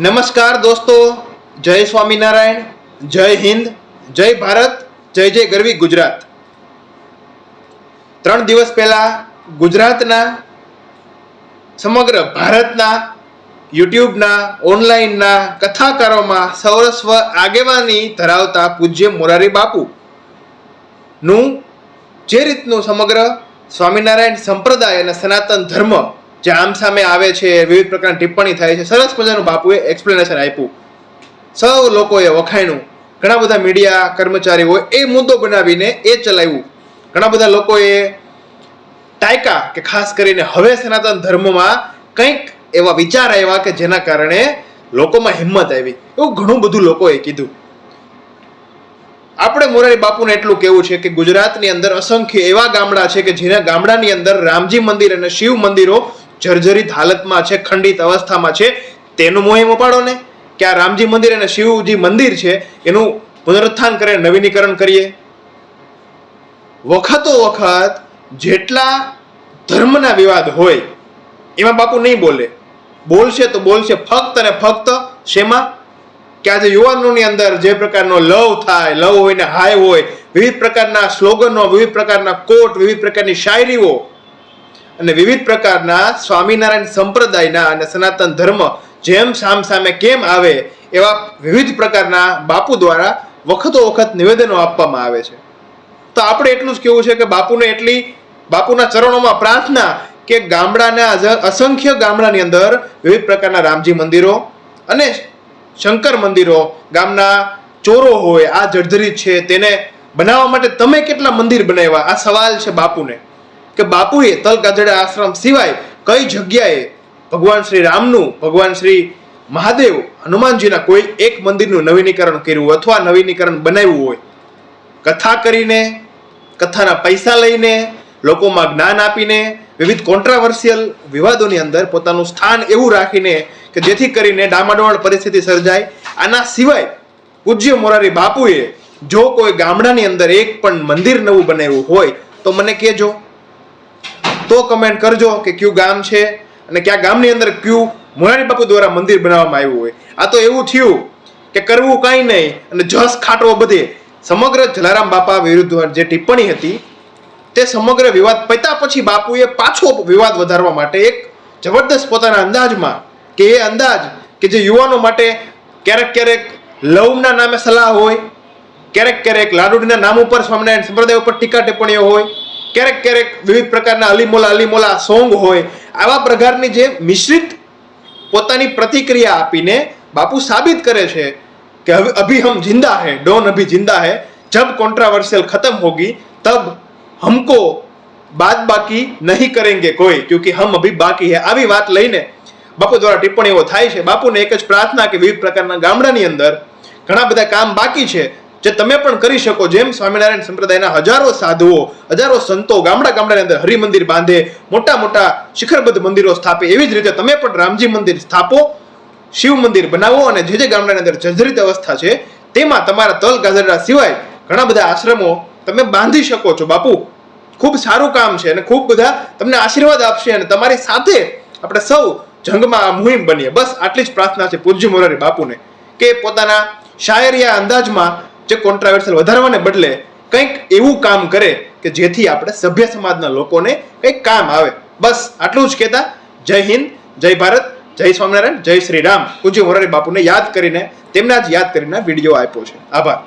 નમસ્કાર દોસ્તો, જય સ્વામિનારાયણ, જય હિન્દ, જય ભારત, જય જય ગરવી ગુજરાત. ત્રણ દિવસ પહેલા ગુજરાતના, સમગ્ર ભારતના, યુટ્યુબના, ઓનલાઈનના કથાકારોમાં સૌરસ્વ આગેવાની ધરાવતા પૂજ્ય મોરારી બાપુ નું જે રીતનું સમગ્ર સ્વામિનારાયણ સંપ્રદાય અને સનાતન ધર્મ જે આમ સામે આવે છે, વિવિધ પ્રકારની ટિપ્પણી થાય છે. સરસ મજાનું બાપુએ એક્સપ્લેનેશન આપ્યું. સૌ લોકોએ વખાણ્યું. ઘણા બધા મીડિયા કર્મચારીઓ એ મુદ્દો બનાવીને એ ચલાવ્યું. ઘણા બધા લોકોએ ટાયકા કે ખાસ કરીને હવે સનાતન ધર્મમાં કંઈક એવા વિચાર આવ્યા કે જેના કારણે લોકોમાં હિંમત આવી. એવું ઘણું બધું લોકોએ કીધું. આપણે મોરારી બાપુને એટલું કેવું છે કે ગુજરાતની અંદર અસંખ્ય એવા ગામડા છે કે જેના ગામડાની અંદર રામજી મંદિર અને શિવ મંદિરો જર્જરિત હાલતમાં છે, ખંડિત અવસ્થામાં છે. તેનું મોહિમ ઉપાડો ને. કે આ રામજી મંદિર અને શિવજી મંદિર છે, એનું પુનરુત્થાન કરે, નવીનીકરણ કરીએ. વખતો વખત જેટલા ધર્મના વિવાદ હોય, એમાં બાપુ નહીં બોલે. બોલશે તો બોલશે, ફક્ત અને ફક્ત શેમાં? કે આજે યુવાનોની અંદર જે પ્રકારનો લવ થાય, લવ હોય ને હાય હોય, વિવિધ પ્રકારના સ્લોગનો, વિવિધ પ્રકારના કોટ, વિવિધ પ્રકારની શાયરીઓ અને વિવિધ પ્રકારના સ્વામિનારાયણ સંપ્રદાયના અને સનાતન ધર્મ જેમ સામ સામે કેમ આવે એવા વિવિધ પ્રકારના બાપુ દ્વારા વખતો વખત નિવેદનો આપવામાં આવે છે. તો આપણે એટલું જ કેવું છે કે બાપુને એટલી, બાપુના ચરણોમાં પ્રાર્થના કે ગામડાના અસંખ્ય ગામડાની અંદર વિવિધ પ્રકારના રામજી મંદિરો અને શંકર મંદિરો, ગામના ચોરો હોય, આ જર્જરિત છે, તેને બનાવવા માટે તમે કેટલા મંદિર બનાવ્યા? આ સવાલ છે બાપુને. કે બાપુએ તલગાજડા આશ્રમ સિવાય કઈ જગ્યાએ ભગવાન શ્રી રામનું, ભગવાન શ્રી મહાદેવ, હનુમાનજીના કોઈ એક મંદિરનું નવીનીકરણ કર્યું અથવા નવીનીકરણ બનાવ્યું હોય? કથા કરીને, કથાના પૈસા લઈને, લોકોમાં જ્ઞાન આપીને, વિવિધ કોન્ટ્રાવર્સિયલ વિવાદોની અંદર પોતાનું સ્થાન એવું રાખીને કે જેથી કરીને ડામાડોળ પરિસ્થિતિ સર્જાય. આના સિવાય પૂજ્ય મોરારી બાપુએ જો કોઈ ગામડાની અંદર એક પણ મંદિર નવું બનાવ્યું હોય, તો મને કહેજો. તો કમેન્ટ કરજો કે કયું ગામ છે અને કયા ગામની અંદર કયું મોરારી બાપુ દ્વારા મંદિર બનાવવામાં આવ્યું હોય. આ તો એવું થયું કે કરવું કાંઈ નહીં અને જસ ખાટવો બધે. સમગ્ર જલારામ બાપા વિરુદ્ધ જે ટિપ્પણી હતી, તે સમગ્ર વિવાદ પત્યા પછી બાપુએ પાછો વિવાદ વધારવા માટે એક જબરદસ્ત પોતાના અંદાજમાં કે એ અંદાજ કે જે યુવાનો માટે ક્યારેક ક્યારેક લવના નામે સલાહ હોય, ક્યારેક ક્યારેક લાડુડીના નામ ઉપર સ્વામિનારાયણ સંપ્રદાય ઉપર ટીકા ટિપ્પણીઓ હોય ક્યારેક ક્યારેક વિવિધ પ્રકારના અલીમોલા અલીમોલા સોંગ હોય, આવા પ્રકારની જે મિશ્રિત પોતાની પ્રતિક્રિયા આપીને બાપુ સાબિત કરે છે કે હવે અભી હમ જિંદા હૈ, ડોન અભી જિંદા હૈ, જબ કોન્ટ્રાવર્સિયલ ખતમ હોગી, તબ હમકો બાદ બાકી નહીં કરેંગે કોઈ, ક્યુંકિ હમ અભી બાકી હૈ. આવી વાત લઈને બાપુ દ્વારા ટિપ્પણીઓ થાય છે. બાપુને એક જ પ્રાર્થના કે વિવિધ પ્રકારના ગામડાની અંદર ઘણા બધા કામ બાકી છે. જે તમે પણ કરી શકો, જેમ સ્વામિનારાયણ સંપ્રદાયના હજારો સાધુઓ, હજારો સંતો ગામડા ગામડાની અંદર હરિમંદિર બાંધે, મોટા મોટા શિખરબદ્ધ મંદિરો સ્થાપે, એવી જ રીતે તમે પણ રામજી મંદિર સ્થાપો, શિવ મંદિર બનાવો અને જે જે ગામડાની અંદર જર્જરિત અવસ્થા છે, તેમાં તમારા તલ ગાજરડા સિવાય ઘણા બધા આશ્રમો તમે બાંધી શકો છો. બાપુ, ખૂબ સારું કામ છે અને ખૂબ બધા તમને આશીર્વાદ આપશે અને તમારી સાથે આપણે સૌ જંગમાં મુહિમ બનીએ. બસ આટલી જ પ્રાર્થના છે પૂજ્ય મોરારી બાપુને કે પોતાના શાયરિયા અંદાજમાં જે કોન્ટ્રાવર્સલ વધારવાને બદલે કંઈક એવું કામ કરે કે જેથી આપણે સભ્ય સમાજના લોકોને કંઈક કામ આવે. બસ, આટલું જ કહેતા, જય હિન્દ, જય ભારત, જય સ્વામિનારાયણ, જય શ્રી રામ. પૂજ્ય મોરારી બાપુને યાદ કરીને, તેમના જ યાદ કરીને વીડિયો આપ્યો છે. આભાર.